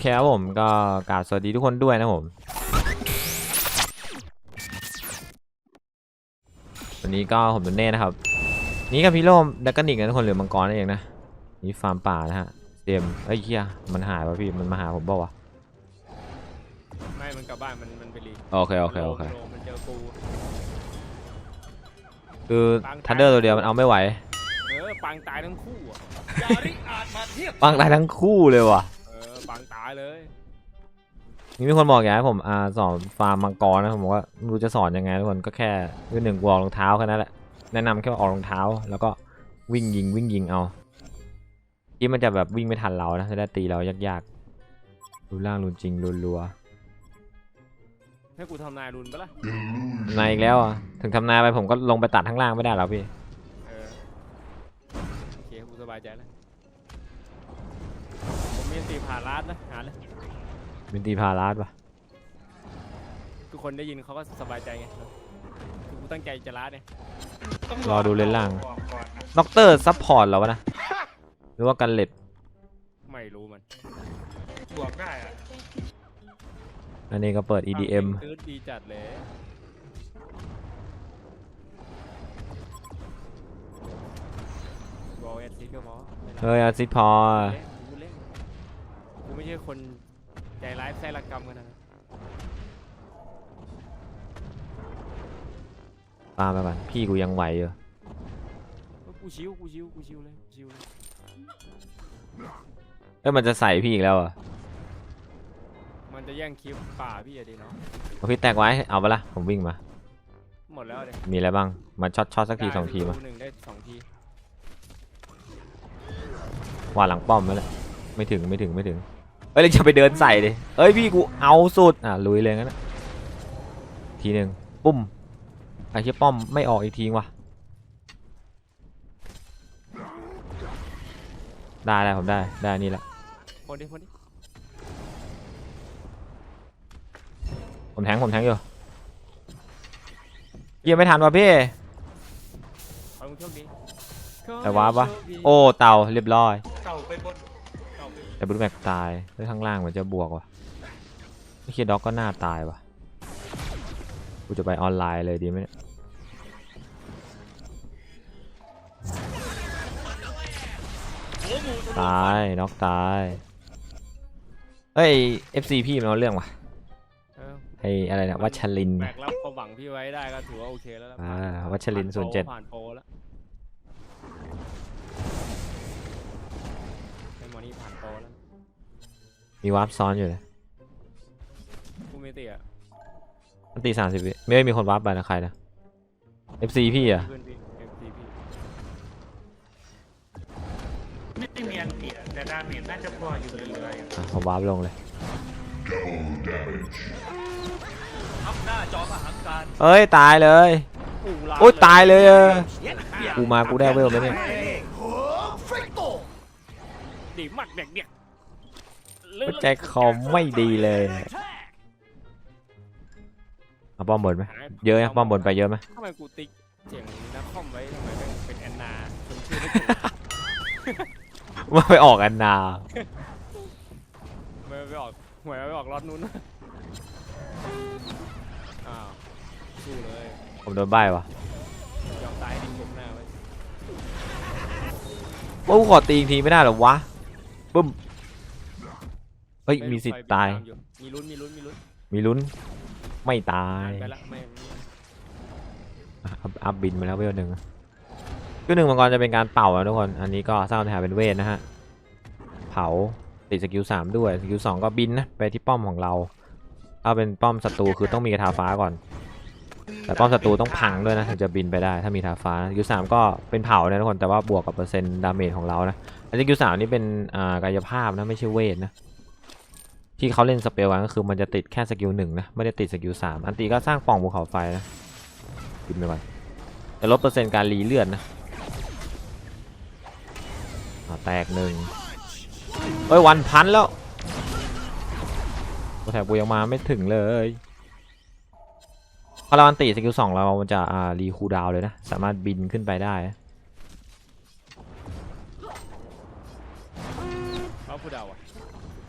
เคครับผมก็กราบสวัสดีทุกคนด้วยนะผม วันนี้ก็ผมเป็นเน่นะครับ นี่กับพี่โลมดักกนิกนะทุกคนเหลือมังกรนั่นเองนะ นี่ฟาร์มป่านะฮะเตรียมเอ้ยเฮียมันหายวะพี่มันมาหาผมเปล่าวะ ไม่มันกลับบ้านมันมันไปรีโอเคโอเคโอเคโลมันเจอกูคือทันเดอร์ตัวเดียวมันเอาไม่ไหวเออปังตายทั้งคู่อะปังตายทั้งคู่เลยว่ะเออปังตายเลยนี่มีคนบอกอยากให้ผมอ่าสอนฟาร์มมังกรนะผมบอกว่าไม่รู้จะสอนยังไงทุกคนก็แค่คือหนึ่งกูออกรองเท้าแค่นั้นแหละแนะนำแค่ว่าออกรองเท้า แล้วก็วิ่งยิงวิ่งยิงเอาที่มันจะแบบวิ่งไม่ทันเรานะจะได้ตีเรายากๆรูล่างรูนจริงรัวให้กูทำนายรุนปะล่ะๆนายอีกแล้วอะถึงทำนายไปผมก็ลงไปตัดข้างล่างไม่ได้แล้วพี่ เออโอเคกูสบายใจแล้ว ผมมีตีผ่านร้านนะหาเลยเป็นตีพาราสปะทุกคนได้ยินเขาก็สบายใจไงคือกูตั้งใจจะร้านเนี่ยรอดูเลนล่างด็อกเตอร์ซัพพอร์ตเราวะนะ หรือว่ากันเล็ดไม่รู้มันบวกได้อะอันนี้ก็เปิด EDM ตื้อดีจัดเลยบอกเอ็ดซีก็พอไม่ต้องเฮ้ยอาซิดพอกูเล่นกู ไม่ใช่คนใจร้ายแท้ละกรรมกันนะปาไปก่อนพี่กูยังไหวอยู่กูชิวกูชิวกูชิวเลยกูชิวเลยเอ้ยมันจะใส่พี่อีกแล้วเหรอะมันจะแย่งคลิปป่าพี่อะดิเนาะเอาพี่แตกไว้เอาไปะละผมวิ่งมา หมดแล้วเด็มีอะไรบ้างมาช็อตช็อตสักทีสองทีมาหนึ่งได้สองทีว่าหลังป้อมไปแล้วไม่ถึงไม่ถึงไม่ถึง เอ้ยเราจะไปเดินใส่ดิเอ้ยพี่กูเอาสุดอะลุยเลยงั้นนะทีหนึ่งปุ้มไอ้เชี่ยป้อมไม่ออกอีกทีว่ะได้ได้ผมได้ได้นี่แหละคนดิคนดิผมแทงผมแทงอยู่เยี่ยไม่ทันว่ะพี่ขอให้มึงโชคดี แต่ว้าปะขให้มึงโชคดีโอ้เต่าเรียบร้อย แต่บลูแม็กตายแล้วข้างล่างเหมือนจะบวกว่ะไม่คิดด็อกก็น่าตายว่ะกูจะไปออนไลน์เลยดีไหมเนี่ยตายน็อกตายเฮ้ย FC พี่มันเอาเรื่องว่ะเออไออะไรนะวัชรินทร์ แบกรับความหวังพี่ไว้ได้ก็ถือว่าโอเคแล้วล่ะอ่าผ่วัชรินทร์ผ่าโป07 ผ่านโปรแล้ว นี่ผ่านโปรแล้วมีวาร์ปซ้อนอยู่เลยกูไม่เตียมันตีสามสิบวิไม่ได้มีคนวาร์ปไปนะใครนะ FC พี่อะเพื่อนพี่ FP พี่ไม่ได้มีอันเตียแต่ดาเมจน่าจะพออยู่เรื่อยอะผมวาร์ปลงเลยทับหน้าจอมหังการเอ้ยตายเลยอู้ลโอ้ยตายเลยเออกูมากูได้เวลไหมเนี่ย ดีมากเด็กเด็กหัวใจคอมไม่ดีเลยเอาป้อมบนไหมเยอะนะป้อมบนไปเยอะไหมทำไมกูติ๊กเสียงนักคอมไว้ทำไมแม่งเป็นแอนนาคนชื่อไม่ถูกว่าไปออกอันนาทำไมไม่ออกหวยไม่ออกรอดนู้นอ้าวสู้เลยผมโดนใบ้วะยอมตายดิ้งผมหน้าไว้ว่ากูขอตีอีกทีไม่ได้เหรอวะ บึ้มเฮ้ยมีสิทธิ์ตาย มีลุ้นมีลุ้นมีลุ้นมีลุ้น ไม่ตายไปละไม่ไม่อะอัพอัพบินมาแล้วเวลหนึ่งคือหนึ่งมังกรจะเป็นการเป่านะทุกคน อันนี้ก็สร้างปัญหาเป็นเวทนะฮะ เผาติดสกิลสามด้วย สกิลสองก็บินนะไปที่ป้อมของเราถ้าเป็นป้อมศัตรูคือต้องมีกระทาฟ้าก่อน แต่ป้อมศัตรูต้องพังด้วยนะถึงจะบินไปได้ ถ้ามีทาฟ้าสกิลสามก็เป็นเผานะทุกคน แต่ว่าบวกกับเปอร์เซ็นต์ดาเมจของเรานะ อันสกิลสามนี่เป็นอ่ากายภาพนะไม่ใช่เวทนะที่เขาเล่นสเปลกันก็คือมันจะติดแค่สกิลหนึ่งนะไม่ได้ติดสกิลสามอันตีก็สร้างป่องภูเขาไฟนะบินไปก่อนจะลดเปอร์เซ็นต์การรีเลือดนะแตกหนึ่งเอ้ยวันพันแล้วแถบกูยังมาไม่ถึงเลยพอเราอันตีสกิลสองเรามันจะรีคูดาวเลยนะ สามารถบินขึ้นไปได้ นะเอาผู้เดาอะ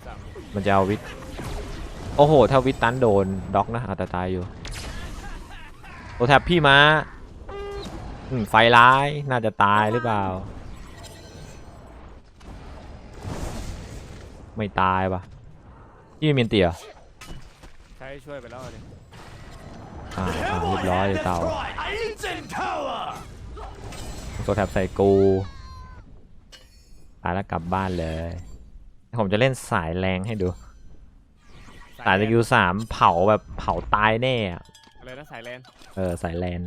สามมันจะเอาวิทโอ้โห ถ้าวิทตันโดนด็อกนะเอาแต่ตายอยู่ โอแทบพี่มาอืมไฟร้าย น่าจะตายหรือเปล่า ไม่ตายปะพี่ไม่มีอันเตี่ยใช้ช่วยไปแล้วเนี่ยอ่าอ่าเรียบร้อยเลยเต่าตัวแทบใส่กูตายแล้วกลับบ้านเลย ผมจะเล่นสายแรงให้ดู สายสกิลสามเผาแบบเผาตายแน่อะอะไรนะสายแลนเออสายแลน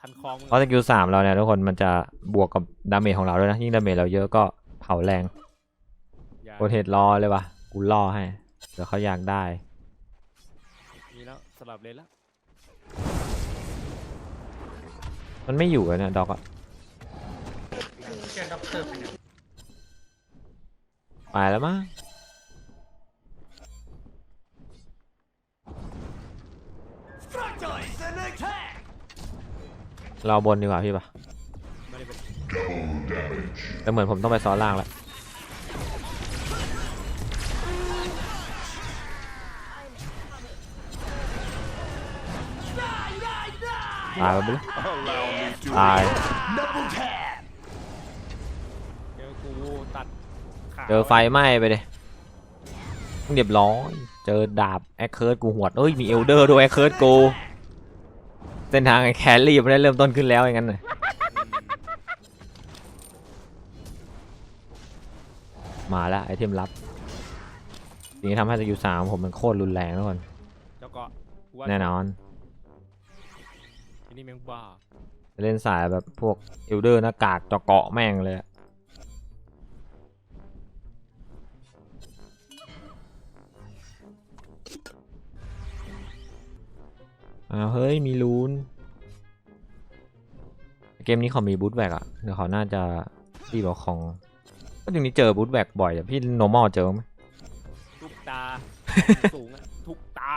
ทันคลองมึงเพราะสกิลสามเราเนี่ยทุกคนมันจะบวกกับดาเมจของเราด้วยนะยิ่งดาเมจเราเยอะก็เผาแรงอย่าโปรเทสรอเลยวะกูล่อให้เดี๋ยวเขาอยากได้ มีแล้วสลับเลนแล้วมันไม่อยู่อะเนี่ยดอกอะ เจอด็อกเตอร์ไปเนี่ย ไปแล้วมั้งเราบนดีกว่าพี่ปะแต่เหมือนผมต้องไปซ้อนล่างแล้วตายไปเลยตาย เจอกูตัด ขาเจอไฟไหม้ไปเลยเรียบร้อยเจอดาบแอคเคิร์ดกูหวดเอ้ยมีเอลเดอร์ด้วยแอคเคิร์ดกูเส้นทางไอ้แคลรี่มันได้เริ่มต้นขึ้นแล้วอย่างนั้นเลยมาแล้วไอเทมลับสิ่งที่ทำให้สกิลสามผมมันโคตรรุนแรงทุกคนเจ้าเกาะกูว่าแน่นอนไอ้นี่แม่งบ้าเล่นสายแบบพวกเอลเดอร์หน้ากากเจาะเกาะแม่งเลยอะ อ้าวเฮ้ยมีลูนเกมนี้เขามีบูทแบกอะเดี๋ยวเขาน่าจะรีบเอาของก็จริงๆเจอบูทแบกบ่อยอะพี่ normal เจอไหมทุกตา สูงอะทุกตา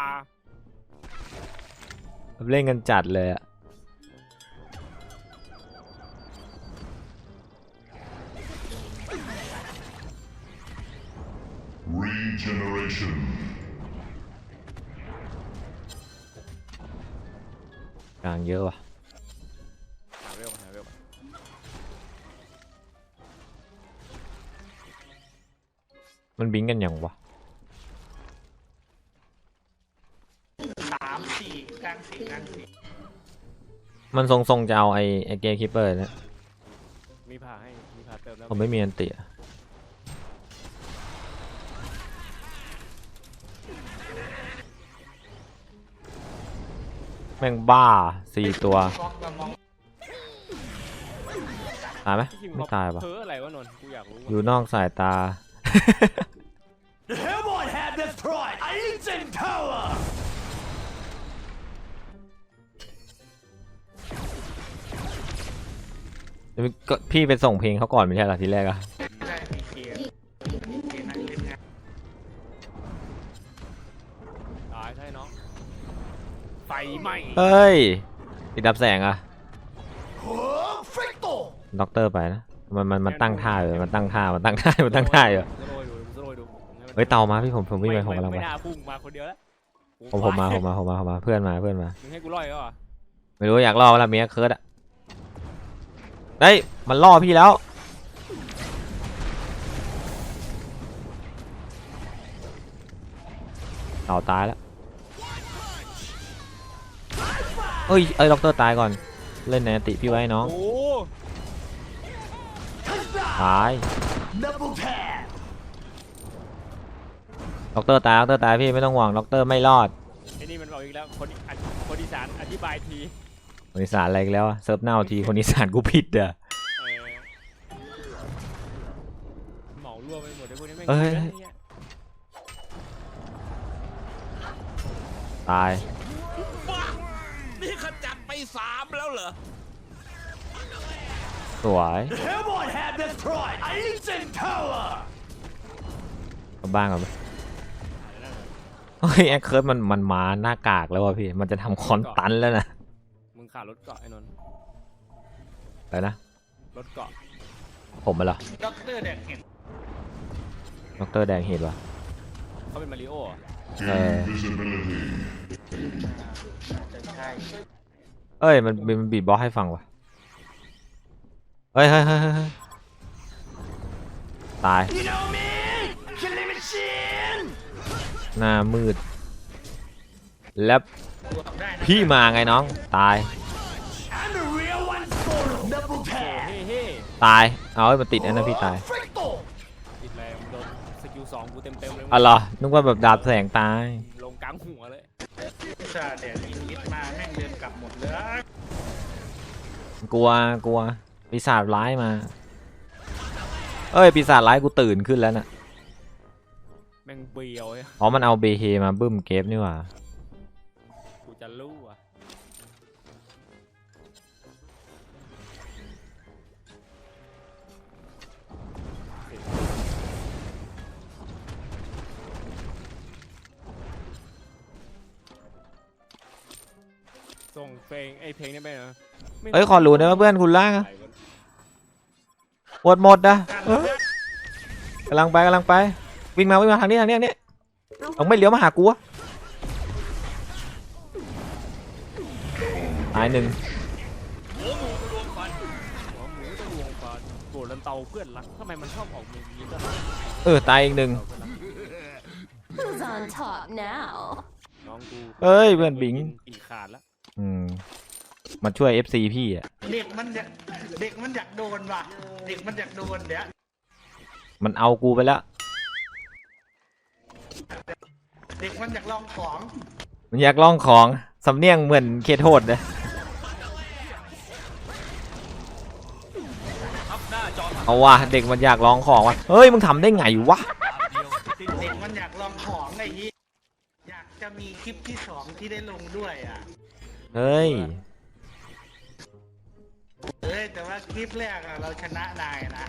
เล่นกันจัดเลยอะ Regeneration. กลางเยอะว่ะหาเวลก่อนหาเวลก่อนมันบิงกันอย่างวะสามสี่กลางสี่กลางสี่มันทรงๆจะเอาไอไอเกมคิปเปอร์เนี่ยมีผ่าให้มีผ่าเติมแล้วผมไม่มีอันเตีย แม่งบ้าสี่ตัวฟอกเรามองตายไหมที่จริงไม่เขตายวะเพ้ออะไรวะนนท์กูอยากรู้อยู่นอกสายตา Hellboy had destroyed Ancient Tower! ก็พี่ไปส่งเพลงเขาก่อนไม่ใช่เหรอทีแรกอะ ไฟไหม้เฮ้ยติดดับแสงอะ Perfecto! ด็อกเตอร์ไปนะ มันมันมันตั้งท่าอยู่มันตั้งท่า มันตั้งท่า มันตั้งท่าอยู่สโลยดูสโลยดูเฮ้ยเตามาพี่ผมผมวิ่งไปผมกำลังไม่ไปน่าพุ่งมาคนเดียวแล้วผมผมมาผมมาผมมาผมมาเพื่อนมาเพื่อนมามึงให้กูล่อยก็เหรอไม่รู้อยากล่อเวลาเมียเคิร์ดอะเฮ้ยมันล่อพี่แล้วเอาตายแล้ว เอ้ยเอ้ยด็อกเตอร์ตายก่อน เล่นในอันติพี่ไว้น้องโอ้ตาย Double tap! ด็อกเตอร์ตายด็อกเตอร์ตายพี่ไม่ต้องห่วงด็อกเตอร์ไม่รอดไอ้นี่มันบอกอีกแล้วคนอธิคนอีสานอธิบายทีคนอีสานอะไรอีกแล้วอะเซิร์ฟเน่าทีคนอีสานกูผิดเด้อ เออเหมารวมไปหมดเลยพวกนี้แม่งเอ้ยเยอะเนี่ยตาย สวย Hellboy had destroyed Ancient Tower! กลับบ้านก่อนไหมเฮ้ยแอคเคิร์ดมันมันมาหน้ากากแล้วว่ะพี่ มันจะทำคอนตันแล้วนะ มึงขาดรถเกาะไอ้นนท์ไปนะ รถเกาะ ผมมาเหรอด็อกเตอร์เด็กเห็นด็อกเตอร์แดงเห็นวะเขาเป็นมาริโอเหรอ Invisibility. จะใช่เอ้ย มันมันบีบบอสให้ฟังวะ เฮ้ยเฮ้ยเฮ้ยเฮ้ยเฮ้ยตาย หน้ามืด แล้วบวกได้นะพี่มาไงน้อง ตายเฮ้เฮ้ตาย เอาไอ้ยมันติดอันนั้นพี่ตายติดแรงโดนสกิลสองกูเต็มเต็มๆเลยอ๋อเหรอนึกว่าแบบดาบแสงตาย ลงกลางหัวเลยซาเดี๋ยวนี้คิดมาแม่งเดินกลับหมดเลย กลัว กลัว ปีศาจร้ายมา เอ้ยปีศาจร้ายกูตื่นขึ้นแล้วน่ะแม่งเบียวเลยอ๋อมันเอาเบเฮมาบึ้มเกฟนี่หว่ากูจะรู้อะส่งเพลงไอ้เพลงนี้ไปเหรอไม่เอ้ยขอรู้นะว่าเพื่อนคุณล่างอะ ไหนวะ หมดหมดนะเอ้ยกำลังไปกำลังไป วิ่งมาวิ่งมาทางนี้ทางนี้ทางนี้ต้องไม่เลี้ยวมาหากูอะตายหนึ่งหัวหมูตะลวงฟันโกรธลันเตาเพื่อนรักทำไมมันชอบออกมุมนี้ด้วยเออตายอีกหนึ่ง Who's on top now? น้องกูเอ้ยเพื่อนบิง ปีขาดแล้ว อืมมาช่วย FC พี่อะ เด็กมันอยากเด็กมันอยากโดนว่ะ เด็กมันอยากโดนเดี๋ยวมันเอากูไปแล้ว เด็กมันอยากลองของ มันอยากลองของ สำเนียงเหมือนเคโทษเลยเอาว่ะเด็กมันอยากลองของว่ะเฮ้ยมึงทำได้ไงวะเด็กมันอยากลองของไอ้ยี่อยากจะมีคลิปที่สองที่ได้ลงด้วยอะ เฮ้ย เอ้ยแต่ว่าคลิปแรกอะเราชนะนายนะ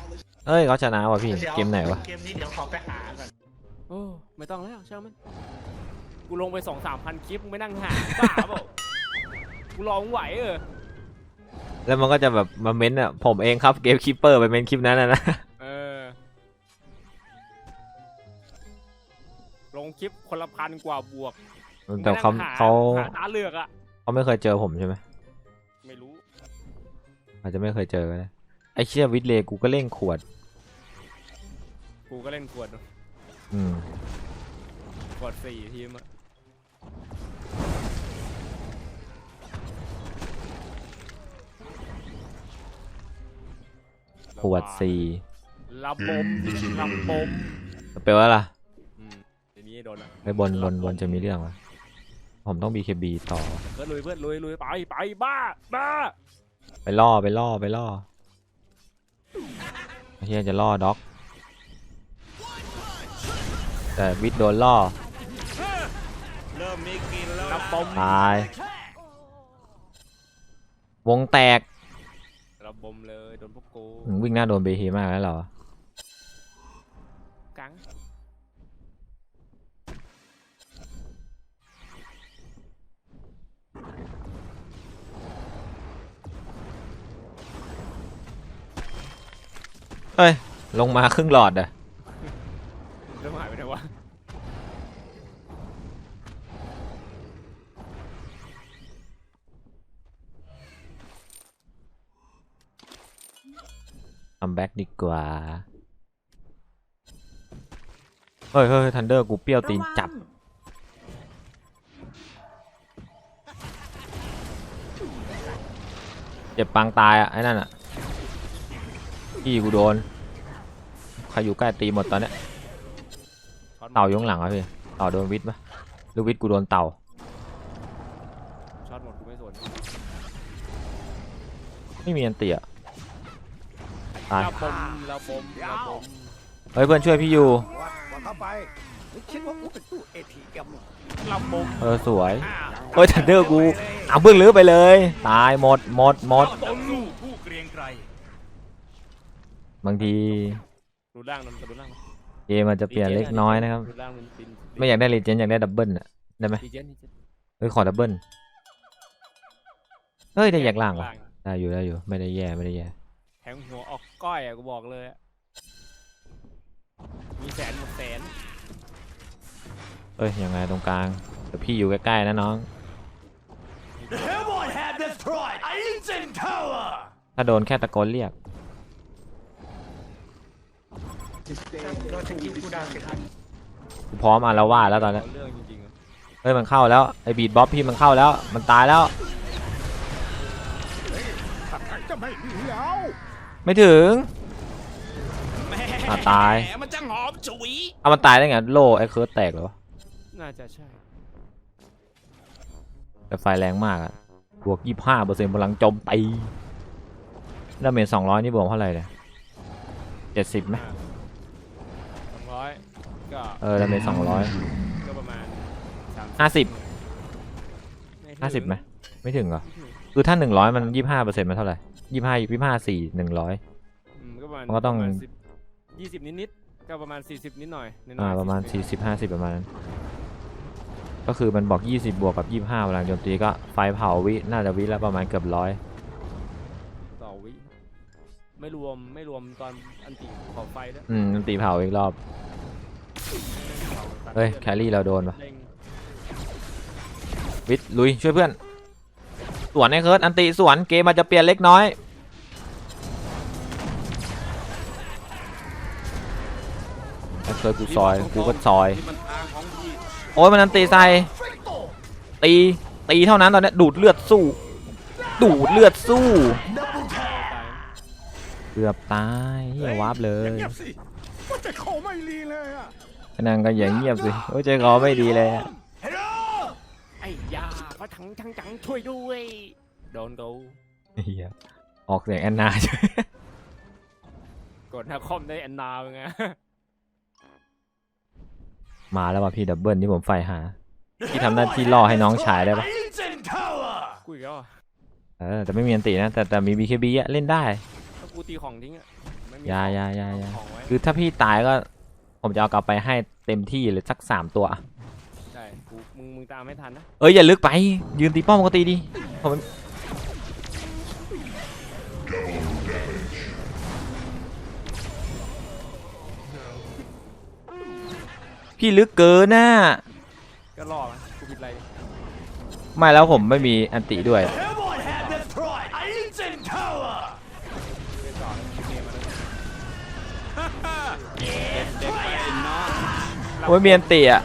เฮ้ยเขาชนะว่ะพี่ดี๋ยวเกมไหนวะ เกมนี้เดี๋ยวขอไปหาก่อนโอ้ไม่ต้องแล้วช่างมันกูลงไปสองสามพันคลิปมึงไม่นั่งหาบ้าเปล่ากูลองไหวเออแล้วมันก็จะแบบมาเม้นอะผมเองครับเกมคิปเปอร์ไปเม้นคลิปนั้นนะนะเออลงคลิปคนละพันกว่าบวกแต่เขามึงไม่นั่งหเขาหาตาเลือกอะเขาไม่เคยเจอผมใช่ไหมไม่รู้ อาจจะไม่เคยเจอก็ได้ไอเชี่ยวิทเลย์กูก็เล่นขวด กูก็เล่นขวดเนอะอืมขวดสี่ทีมอะขวดสี่ระบมระบมเปลว่าล่ะอืมเดี๋ยวนี้โดนอะไปบนบนบนจะมีเรื่องวะผมต้อง BKB ต่อเพื่อนลุยเพื่อนลุยลุยไปไปบ้าบ้าไป ล่อไปล่อไปล่อไอ้เฮียจะล่อด็อก แต่วิทย์โดนล่อระบมตายวงแตกระบมเลยโดนพวกกูอืมวิ่งหน้าโดนเบเฮมากแล้วเหรอ เฮ้ย ลงมาครึ่งหลอดอะเริ่มหายไปไหนวะคัมแบ็กดีกว่า เฮ้ยเฮ้ยทันเดอร์กูเปรี้ยวตีนจับ เจ็บปางตายอะไอ้นั่นอะ พี่กูโดน ใครอยู่ใกล้ตีหมดตอนเนี้ยช็อตหมดเต่าอยู่ข้างหลังอะพี่เต่าโดนวิทย์ปะหรือวิทย์กูโดนเต่าช็อตหมดกูไม่สนไม่มีอันเตียตายระบมระบมระบมเฮ้ยเพื่อนช่วยพี่อยู่วัดวัดเข้าไปมึงคิดว่ากูเป็นตู้เอทีเอ็มระบมเออสวยเฮ้ยทันเดอร์กูเอาเบื้องลื้อไปเลย ตายหมดหมดหมด ผู้เกรียงไกร บางทีดูล่างนั่นดูล่างเกมมันจะเปลี่ยนเล็กน้อยนะครับ ดูล่างมันปินไม่อยากได้รีเจนอยากได้ดับเบิลอะได้ไหมดีเจนดีเจนเฮ้ยขอดับเบิลเฮ้ยได้อยากล่างวะล่างได้อยู่ได้อยู่ไม่ได้แย่ไม่ได้แย่แทงหัวออกก้อยอะกูบอกเลยอะมีแสนหมดแสนเอ้ยยังไงตรงกลางเดี๋ยวพี่อยู่ใกล้ๆนะน้อง Hellboy had destroyed Ancient Tower ถ้าโดนแค่ตะโกนเรียก โดนสกิลกูดาวสิครับกูพร้อมอาละวาดแล้วตอนนี้เอาเรื่องจริงๆอะเฮ้ยมันเข้าแล้วไอ้บีดบ๊อบพี่มันเข้าแล้ว มันตายแล้ว จะไม่มีแล้วไม่ถึง อะตาย แหมมันจะหอมฉุยเอามันตายได้ไงโล่ไอ้เคิร์ดแตกเหรอวะน่าจะใช่ แต่ไฟแรงมากอะบวกยี่ห้าเปอร์เซ็นต์พลังโจมตีดาเมจสองร้อยนี่บวกเท่าไหร่เนี่ยเจ็ดสิบไหม เออดาเมจสองร้อยก็ประมาณสามห้าสิบไม่ถึงห้าสิบไหมไม่ถึงเหรอไม่ถึงคือถ้าหนึ่งร้อยมันยี่ห้าเปอร์เซ็นต์มันเท่าไหร่ยี่ห้ายี่ห้าสี่หนึ่งร้อยอืมก็ประมาณมันก็ต้องยี่สิบนิดๆก็ประมาณสี่สิบนิดหน่อยนิดหน่อ่าอยประมาณ40สี่สิบห้าสิบประมาณนั้นก็คือมันบอกยี่สิบบวกกับยี่ห้าพลังโจมตีก็ไฟเผาวิน่าจะวิละประมาณเกือบร้อยต่อวิไม่รวมไม่รวมตอนอันติขอบไฟด้วยอืมมันตีเผาอีกรอบตัด เฮ้ยแครี่เราโดนปะวิทย์ลุยช่วยเพื่อน สวนไอ้เคิร์ดอันติสวนเกมอาจจะเปลี่ยนเล็กน้อยไอ้เคิร์ดกูซอยกูก็ซอย โอ้ยมันอันตีใส่ตีตีเท่านั้นตอนนี้ดูดเลือดสู้ ดูดเลือดสู้เกือบตายเฮียวาร์ปเลยเงียบสิว่าจะเขาไม่รีเลยอะ นั่งก็อย่างเงียบสิโอ้ยใจคอไม่ดีเลยอะเฮ้ยไอ้ยาพระถังทังจังช่วยด้วย โดนกูเฮียออกเสียงแอนนาใช่กดหน้าคอมได้แอนนาเป็นไงมาแล้วว่ะพี่ดับเบิลที่ผมใฝ่หาพี่ทำหน้าที่ล่อให้น้องชายได้ปะ Ancient Tower กูอีกแล้วอะเออแต่ไม่มีอันตินะ แต่แต่มี BKB อะเล่นได้ ถ้ากูตีของทิ้งอะไม่มียาของยายายา ของไว้ คือถ้าพี่ตายก็ ผมจะเอากลับไปให้เต็มที่เลยสักสามตัว ใช่กูมึงมึงตามไม่ทันนะเอ้ยอย่าลึกไป ยืนตีป้อมปกติดิผมพี่ลึกเกินน่ะก็รอไหมกูผิดอะไรเนี่ยไม่แล้วผมไม่มีอันติด้วย อ้ยมีอันติอะ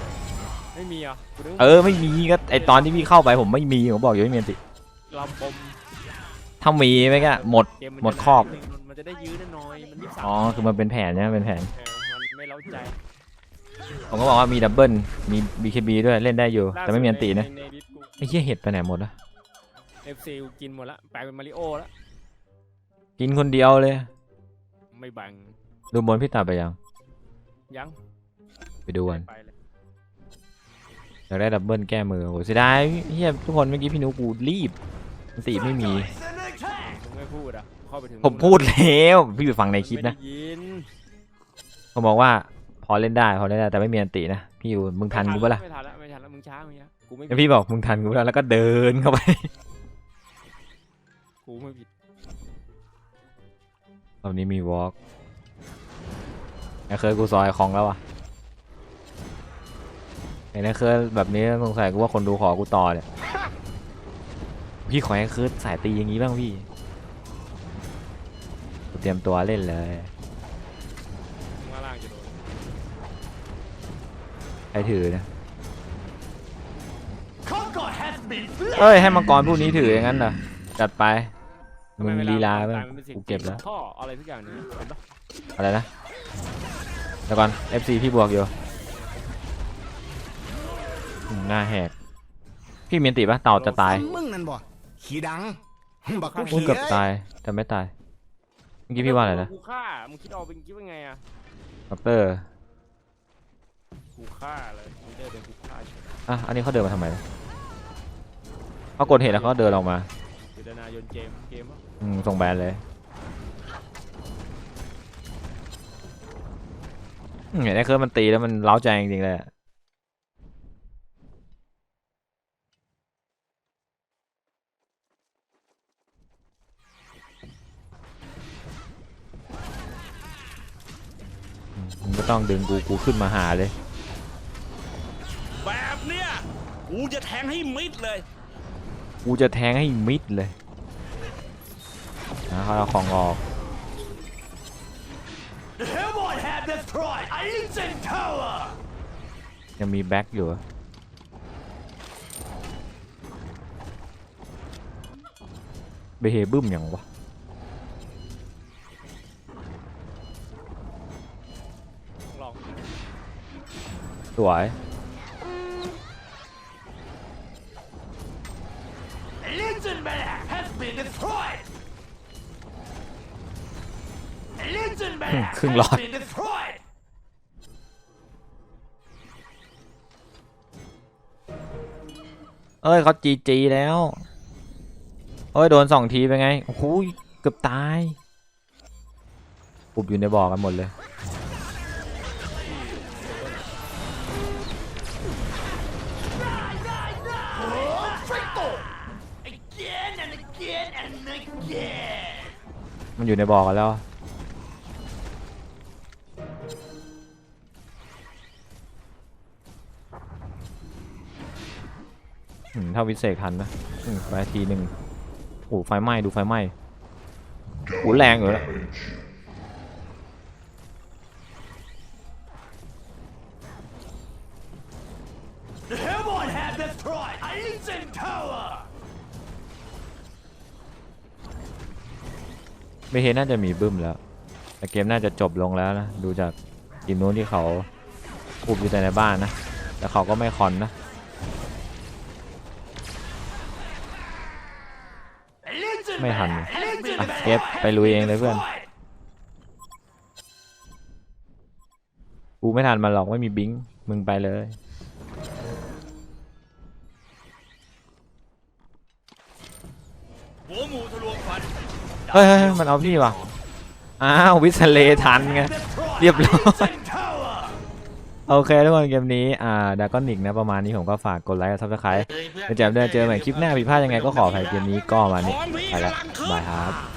ไม่มีอะกูนึกเออไม่มีก็ไอตอนที่พี่เข้าไปผมไม่มีผมบอกอยู่ไม่มีอันติลำปมถ้ามีไหมก็หมด เกมนหมดจะคอกนานนิดนึงมันจะได้ยื้อได้น้อยมันยี่สิบสามอ๋อคือมันเป็นแผนใช่ไหมเป็นแผน เออมันไม่เล้าใจผมก็บอกว่ามีดับเบิลมี BKB ด้วยเล่นได้อยู่ล่าแต่ไม่มีอันตินะใในดิสกู ไอ้เหี้ยเห็ดไปไหนหมดอะเอฟซีกูกินหมดละแปลงเป็นมาริโอแล้วกินคนเดียวเลย ไม่แบ่งดูบนพี่ตาไปยังยัง ไปดูกันไปเลยอยากได้ดับเบิลแก้มือโหเสียดายเฮียทุกคนเมื่อกี้พี่นุกูรีบอันติไม่มี An attack มึงไม่พูดอะเข้าไปถึงผมพูดแล้วพี่ไปฟังในคลิปนะไม่ได้ยินผมบอกว่าพอเล่นได้พอเล่นได้แต่ไม่มีอันตินะพี่อยู่มึงทันกูปะล่ะไม่ทันละไม่ทันละมึงช้ามึงช้ากูไม่แล้วพี่บอกมึงทันกูแล้วแล้วก็เดินเข้าไปกูไม่ผิดตอนนี้มีวอล์กไอ้เคยกูซอยของแล้วอะ ไอ้เคยแบบนี้สงสัยกูว่าคนดูขอกูต่อเนี่ย พี่ขอให้คืดสายตีอย่างนี้บ้างพี่กูเตรียมตัวเล่นเลยมึงว่าล่างจะโดนใครถือนะ Conquer has been fled เอ้ยให้มังกรผู้นี้ถืออย่างนั้นเหรอจัดไปทำมึไเงลีลาไปตยมันเป็นสียงกูเก็บแล้ว ท่ออะไรทุกอย่างเนี่ยเห็นปะอะไรนะเดี๋ยวก่อน FC พี่บวกอยู่อืม หน้าแหก พี่มีอันติปะเต่าจะตายมึงนั่นบ่ขี้ดังบักกูพูดขี้เกือบตายแต่ไม่ตายเมื่อกี้พี่ว่าอะไรนะกูฆ่ามึงคิดเอาเป็นคิดว่าไงอะด็อกเตอร์กูฆ่าเลยมึงเดินเป็นกูฆ่าเฉยอะอันนี้เขาเดินมาทำไมนะเขากดเหตุแล้วเขาก็เดินออกมาเจตนายนเกมเกมวะอืมส่งแบนเลยอืมเห็นไอ้เครื่องมันตีแล้วมันเล้าใจจริงๆเลยอะ ก็ต้องดึงกูกูขึ้นมาหาเลย แบบเนี้ยกูจะแทงให้มิดเลย กูจะแทงให้มิดเลยนะเขาเอาของออก Hellboy had destroyed Aizen Tower ยังมีแบ็คอยู่อะเบเฮบึ้มอย่างวะ สวย Legion Banner has been destroyed Legion Banner ครึ่งหลอด been destroyed เอ้ยเขาจีจีแล้วเอ้ยโดนสองทีไปนไงโอ้โหเกือบตายปุบอยู่ในบ่อกันหมดเลย Again มันอยู่ในบ่อกันแล้ว ถ้าวิเศษทันนะไปทีหนึ่งโอ้ไฟไหม้ดูไฟไหม้โอ้แรงอยู่แล้ เห็นน่าจะมีบึ้มแล้ว แต่เกมน่าจะจบลงแล้วนะ ดูจากทีมนู้นที่เขาอุบอยู่แต่ในบ้านนะ แต่เขาก็ไม่คอนนะไม่ทันอะเกฟไปลุยเองเลยเพื่อนกูไม่ทันมันหรอกไม่มีบิง มึงไปเลย เฮ้ยเฮ้ยเฮ้ยมันเอาพี่ว่ะอ้าววิสเลทันไงเรียบร้อย Aizen Tower โอเคทุกคนเกมนี้อ่าดากอนิกนะประมาณนี้ผมก็ฝากกดไลค์กับซับสไครต์เอ้ยเพื่อนเดี๋ยวเจอเจอใหม่คลิปหน้าผิดพลาดยังไงก็ขออภัยเกมนี้ก็มาขนี่องพี่ไปแล้วกำลังขึ้นบายครับ